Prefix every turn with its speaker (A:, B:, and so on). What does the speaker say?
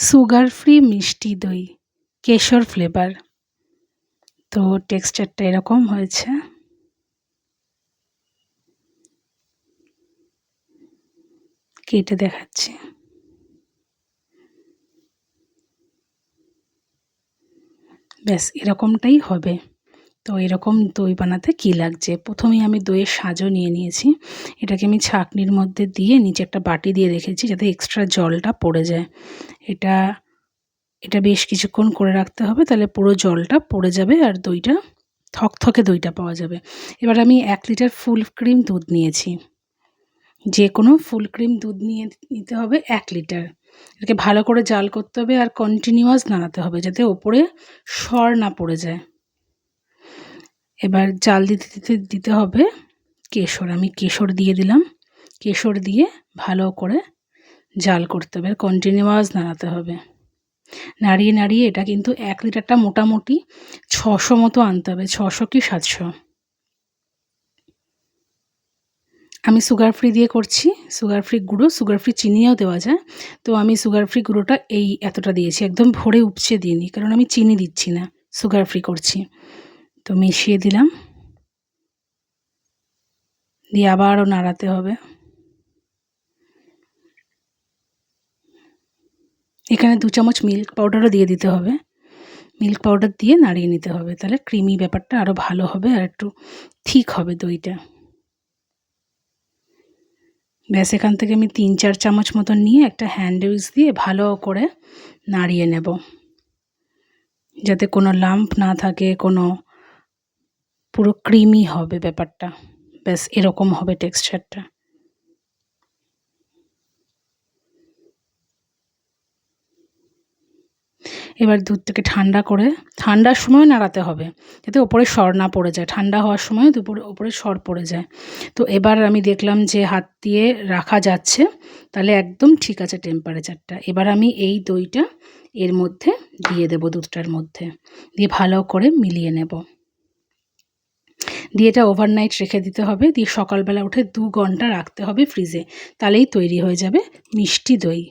A: Sugar free মিষ্টি দই, কেশর ফ্লেভার তো টেক্সচারটা এরকম হয়েছে। কেটে দেখাচ্ছি। ব্যাস, এরকমটাই হবে। তো এরকম দই বানাতে কি লাগছে? প্রথমেই আমি দইয়ের সাজও নিয়ে নিয়েছি। এটাকে আমি ছাঁকনির মধ্যে দিয়ে নিচে একটা বাটি দিয়ে রেখেছি যাতে এক্সট্রা জলটা পড়ে যায়। এটা এটা বেশ কিছুক্ষণ করে রাখতে হবে, তাহলে পুরো জলটা পড়ে যাবে আর দইটা, থকথকে দইটা পাওয়া যাবে। এবার আমি এক লিটার ফুল ক্রিম দুধ নিয়েছি। যে কোনো ফুল ক্রিম দুধ নিয়ে নিতে হবে এক লিটার। এটাকে ভালো করে জাল করতে হবে আর কন্টিনিউয়াস নাড়াতে হবে যাতে ওপরে সর না পড়ে যায়। এবার জাল দিতে দিতে দিতে হবে কেশর। আমি কেশর দিয়ে দিলাম। কেশর দিয়ে ভালো করে জাল করতে হবে। কন্টিনিউয়াস নাড়াতে হবে। নাড়িয়ে নাড়িয়ে এটা কিন্তু এক লিটারটা মোটামুটি ছশো মতো আনতে হবে। ছশো কি সাতশো? আমি সুগার ফ্রি দিয়ে করছি। সুগার ফ্রি গুঁড়ো সুগার ফ্রি চিনিও দেওয়া যায়। তো আমি সুগার ফ্রি গুঁড়োটা এই এতটা দিয়েছি। একদম ভরে উপচে দিইনি, কারণ আমি চিনি দিচ্ছি না। সুগার ফ্রি করছি। তো মিশিয়ে দিলাম। দিয়ে আবারও নাড়াতে হবে। এখানে দু চামচ মিল্ক পাউডারও দিয়ে দিতে হবে। মিল্ক পাউডার দিয়ে নাড়িয়ে নিতে হবে। তাহলে ক্রিমি ব্যাপারটা আরও ভালো হবে আর একটু ঠিক হবে দইটা। ব্যাস, এখান থেকে আমি তিন চার চামচ মতন নিয়ে একটা হ্যান্ড উইচ দিয়ে ভালো করে নাড়িয়ে নেব। যাতে কোনো লাম্প না থাকে, কোনো পুরো ক্রিমি হবে ব্যাপারটা। ব্যাস, এরকম হবে টেক্সচারটা এবার দুধটাকে ঠান্ডা করে, ঠান্ডার সময় নাড়াতে হবে, যাতে ওপরে সর না পড়ে যায়। ঠান্ডা হওয়ার সময় দুপুরে, ওপরে সর পড়ে যায়। তো এবার আমি দেখলাম যে হাত দিয়ে রাখা যাচ্ছে, তাহলে একদম ঠিক আছে টেম্পারেচারটা এবার আমি এই দইটা এর মধ্যে দিয়ে দেব দুধটার মধ্যে। দিয়ে ভালো করে মিলিয়ে নেব। দিয়ে এটা ওভারনাইট রেখে দিতে হবে। দিয়ে সকালবেলা উঠে দু ঘণ্টা রাখতে হবে ফ্রিজে তাহলেই তৈরি হয়ে যাবে মিষ্টি দই।